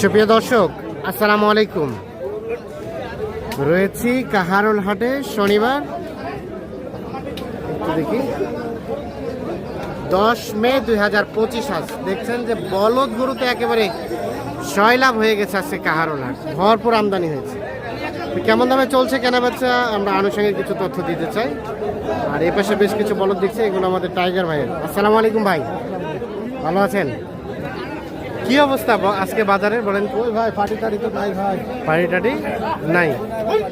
সুপ্রিয় দর্শক, আসসালামু আলাইকুম। রয়েছি কাহারুল হাটে, শনিবার। দেখি। দশ মে দুই হাজার পঁচিশ আজ। দেখছেন যে বলদ গরুতে একেবারে সয়লাভ হয়ে গেছে আজকে কাহারুল হাট। ভরপুর আমদানি হয়েছে। কেমন দামে চলছে কেনা বেচা? আমরা আনুষঙ্গিক কিছু তথ্য দিতে চাই। আর এই পাশে বেশ কিছু বলদ দেখছি, এগুলো আমাদের টাইগার ভাইয়ের। আসসালামু আলাইকুম ভাই। ভালো আছেন? কি অবস্থা আজকে বাজারে বলেন ওই ভাই পাটি টাটি তো নাই ভাই। পাড়ি টাটি নাই।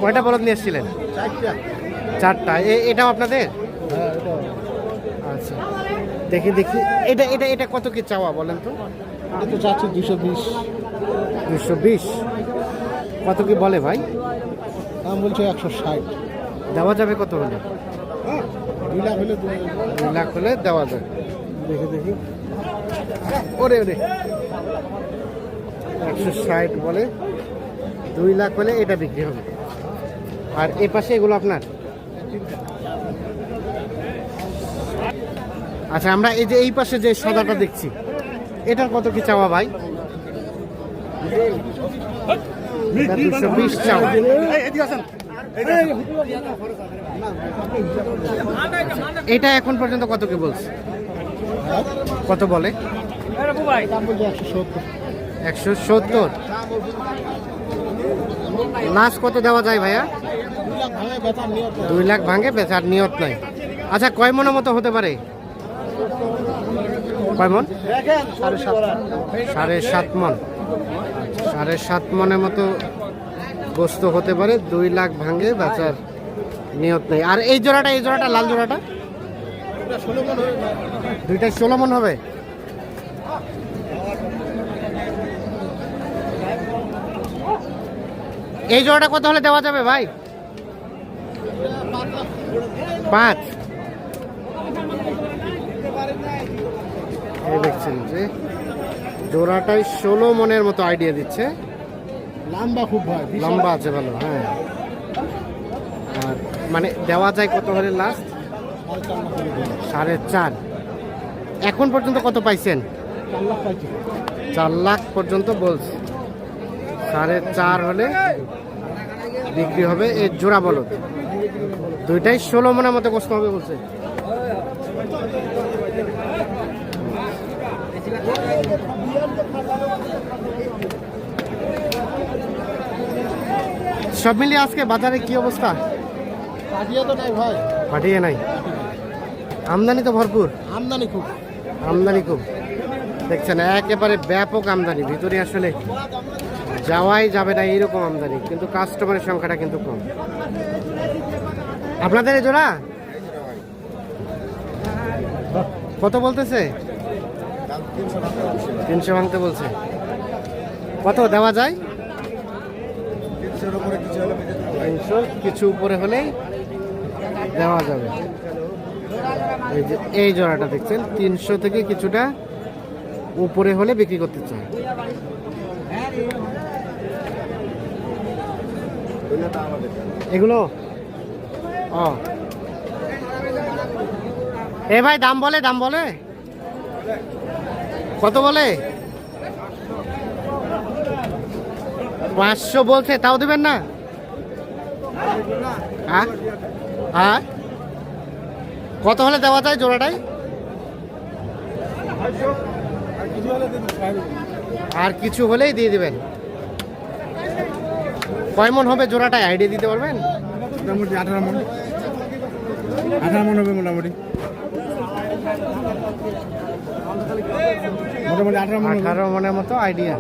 কয়টা বলদ নিয়ে এসেছিলেন? চারটা। এটাও আপনাদের? হ্যাঁ আচ্ছা। দেখি দেখি। এটা এটা এটা কত কি চাওয়া বলেন তো? এটা তো চাচ্ছি দুশো বিশ। দুশো বিশ। কত কি বলে ভাই? দাম বলছে একশো ষাট। দেওয়া যাবে কত হলে? দুই লাখ হলে দুই লাখ হলে দেওয়া যাবে। দেখি দেখি। ওরে ওরে। একশো ষাট বলে, দুই লাখ হলে এটা বিক্রি হবে। আর এ পাশে এগুলো আপনার? আচ্ছা আমরা এই যে এই পাশে যে সাদাটা দেখছি, এটার কত কি চাওয়া ভাই? এটা এখন পর্যন্ত কত কি বলছে? কত বলে? একশো সত্তর একশো সত্তর। লাস্ট কত দেওয়া যায় ভাইয়া? দুই লাখ ভাঙে, বেচার নিয়ত নাই। আচ্ছা কয় মনের মতো হতে পারে? কয় মন? সাড়ে সাত মন। সাড়ে সাত মনের মতো গোস্ত হতে পারে, দুই লাখ ভাঙে, বেচার নিয়ত নেই। আর এই জোড়াটা এই জোড়াটা, লাল জোড়াটা? দুইটা ষোলো মন হবে। এই জোড়াটা কত হলে দেওয়া যাবে ভাই? পাঁচ। দেখছেন যে জোড়াটাই ষোলো মনের মতো আইডিয়া দিচ্ছে। লম্বা খুব ভাই লম্বা আছে ভালো হ্যাঁ। আর মানে দেওয়া যায় কত হলে লাস্ট সাড়ে চার। এখন পর্যন্ত কত পাইছেন? চার লাখ পর্যন্ত বলছে। সাড়ে চার হলে বিক্রি হবে। এই জোড়া বলদ। দুইটাই ষোলো মনের মতো কষ্ট হবে বলছে। সব মিলিয়ে আজকে বাজারে কি অবস্থা? পাঠিয়ে নাই নাই। আমদানি তো ভরপুর। আমদানি খুব। আমদানি খুব। দেখছেন একেবারে ব্যাপক আমদানি। ভিতরে আসলে যাওয়াই যাবে না এইরকম আমদানি, কিন্তু কাস্টমারের সংখ্যাটা কিন্তু কম। আপনাদের জোড়া? কত বলতেছে? তিনশো ভাঙতে বলছে। কত দেওয়া যায়? তিনশো, কিছু উপরে হলেই দেওয়া যাবে। এই যে, এই জোড়াটা দেখছেন, তিনশো থেকে কিছুটা উপরে হলে বিক্রি করতে চায়। এগুলো? ও। এ ভাই, দাম বলে দাম বলে। কত বলে? পাঁচশো বলছে, তাও দেবেন না? হ্যাঁ? হ্যাঁ? কত হলে দেওয়া যায় জোড়াটাই? আর কিছু হলেই দিয়ে দিবেন। কয় মন হবে জোড়াটায় আইডিয়া দিতে পারবেন মোটামুটি আঠারো মন আঠারো মন হবে মোটামুটি মোটামুটি আঠারো মন। আঠারো মনের মতো আইডিয়া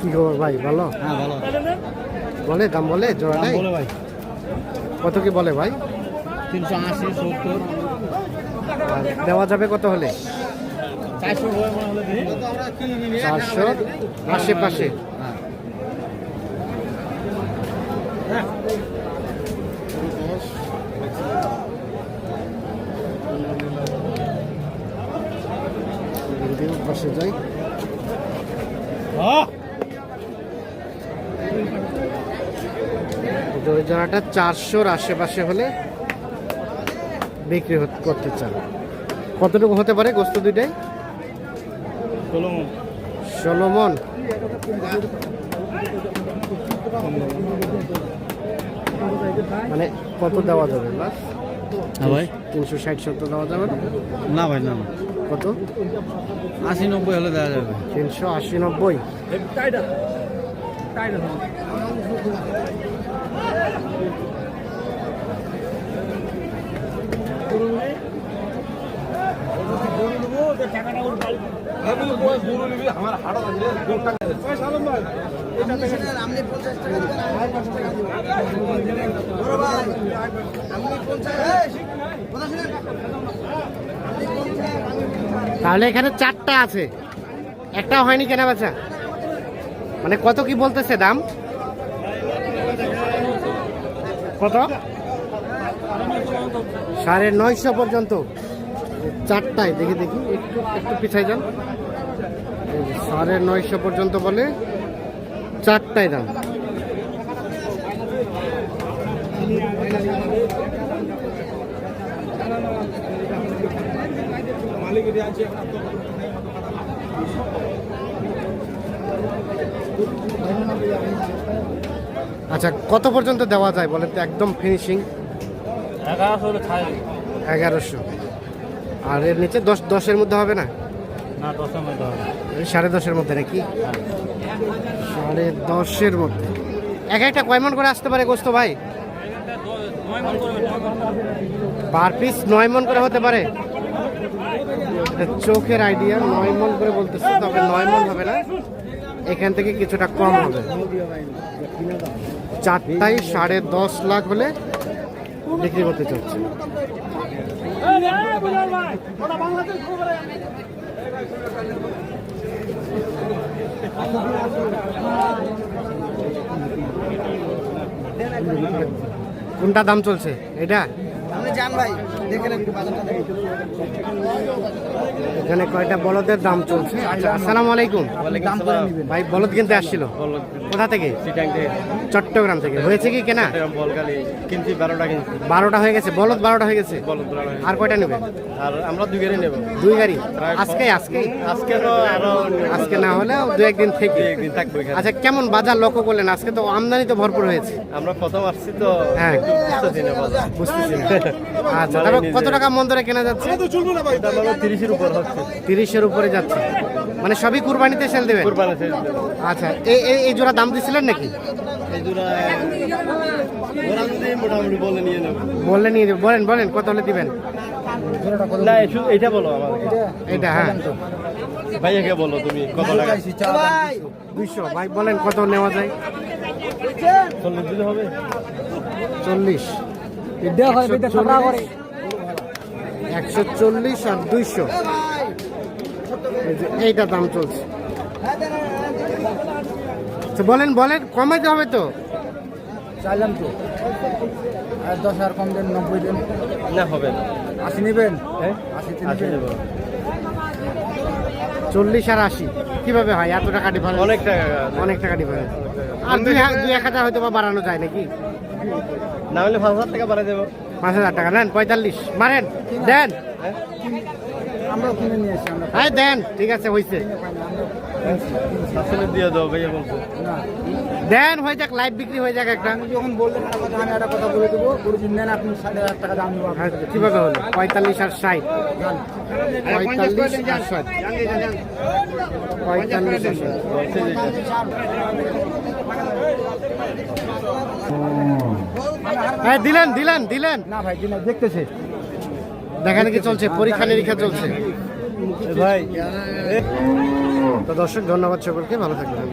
কি খবর ভাই ভালো? হ্যাঁ ভালো। বলে দাম বলে জোড়াটাই বলো ভাই। কত কি বলে ভাই? তিনশো আশি সত্তর। দেওয়া যাবে কত হলে? চারশো হলে দিই চারশো আশেপাশে পাশে। যাই। ওই জোড়াটা চারশোর আশেপাশে হলে বিক্রি করতে চান। কতটুকু হতে পারে গোস্ত দুইটাই? ষোলো মন। মানে। কত দেওয়া যাবে? লাস্ট হ্যাঁ ভাই। তিনশো ষাট সত্তর দেওয়া যাবে না? ভাই না না। কত? আশি নব্বই হলে দেওয়া যাবে। তিনশো আশি নব্বই। তাহলে এখানে চারটা আছে। একটাও হয়নি কেনা বেচা। মানে কত কি বলতেছে দাম? কত? সাড়ে নয়শো পর্যন্ত। চারটায়, দেখি দেখি, একটু একটু পিছাই যান। সাড়ে নয়শো পর্যন্ত বলে চারটায় দাম। আচ্ছা কত পর্যন্ত দেওয়া যায় বলেন তো? একদম ফিনিশিং এগারোশো আর এর নিচে দশ দশের মধ্যে হবে না? না দশের মধ্যে হবে এই সাড়ে দশের মধ্যে নাকি? সাড়ে দশের মধ্যে। এক একটা কয় মন করে আসতে পারে গোস্ত ভাই? পার পিস নয় মন করে হতে পারে? চোখের আইডিয়া নয় মন করে বলতেছে, তবে নয় মন হবে না। এখান থেকে কিছুটা কম হবে। চারটায় সাড়ে দশ লাখ হলে বিক্রি করতে চাচ্ছে। কোনটা দাম চলছে? এটা? যান ভাই। দেখেন একটু বাজারটা দেখেন। এখানে কয়টা বলদের দাম চলছে? আচ্ছা আসসালামু আলাইকুম। ভাই বলদ কিনতে আসছিল? কোথা থেকে? চট্টগ্রাম থেকে। হয়েছে কি কেনা? কিনছি বারোটা কিনছি। বারোটা হয়ে গেছে বলদ বারোটা হয়ে গেছে? আর কয়টা নেবে? আর আমরা দুই গাড়ি নেব। দুই গাড়ি? আজকে আজকে আজকে তো আরও আজকে না হলেও দু একদিন থেকে। একদিন থাকব আচ্ছা কেমন বাজার লক্ষ্য করলেন? আজকে তো আমদানি তো ভরপুর হয়েছে। আমরা প্রথম আসছি তো হ্যাঁ। বুঝতেছি না বুঝতেছি আচ্ছা তারপর কত টাকা মন ধরে কেনা যাচ্ছে? মানে তিরিশের উপর হচ্ছে। তিরিশের উপরে যাচ্ছে। মানে সবই কুরবানিতে সেল দেবেন? আচ্ছা এই এই- এই জোড়া দাম দিছিলেন নাকি? এই দুরা মোটামুটি বলে নিয়ে নেব। বললে নিয়ে যাবেন। বলেন বলেন কত হলে দিবেন? না বলো আমাকে। এটা হ্যাঁ। ভাইয়াকে বলো তুমি কত টাকা? দুইশো। ভাই বলেন কত নেওয়া যায়? চল্লিশ দিলে হবে? চল্লিশ। এটা হয় এটা একশো চল্লিশ আর দুইশো। এইটা দাম চলছে। বলেন বলেন কমাইতে হবে তো? চাইলাম তো। আর দশ হাজার কম দেন নব্বই দেন। না হবে আশি নেবেন? হ্যাঁ আশি নেবেন? দেবো চল্লিশ আর আশি। কীভাবে হয়? এত টাকা ডিফারেন্স অনেক টাকা অনেক টাকা। ডিফারেন্স আর দুই দুই এক হাজার হয়তো বা বাড়ানো যায় নাকি? না হলে পাঁচ হাজার টাকা বাড়াই দেবো। পাঁচ হাজার টাকা। নেন পঁয়তাল্লিশ। মারেন দেন। আমরাও কিনে নিয়ে এসছি আমরা হ্যাঁ দেন ঠিক আছে হয়েছে আসলে দিয়ে ভাইয়া বলছে দেন হয়ে যাক লাইভ বিক্রি হয়ে যাক একটা। যখন বললেন কথা আমি একটা কথা বলে দেবো। আপনি সাড়ে হাজার টাকা দাম দেবো হ্যাঁ, কীভাবে হলো? পঁয়তাল্লিশ আর ষাট। পঁয়তাল্লিশ আর ষাট। পঁয়তাল্লিশ আর ষাট। হ্যাঁ দিলেন দিলেন দিলেন। না ভাই কিনে দেখতেছে। দেখা দেখি চলছে পরীক্ষা নিরীক্ষা চলছে। ভাই তো দর্শক ধন্যবাদ সকলকে ভালো থাকবেন।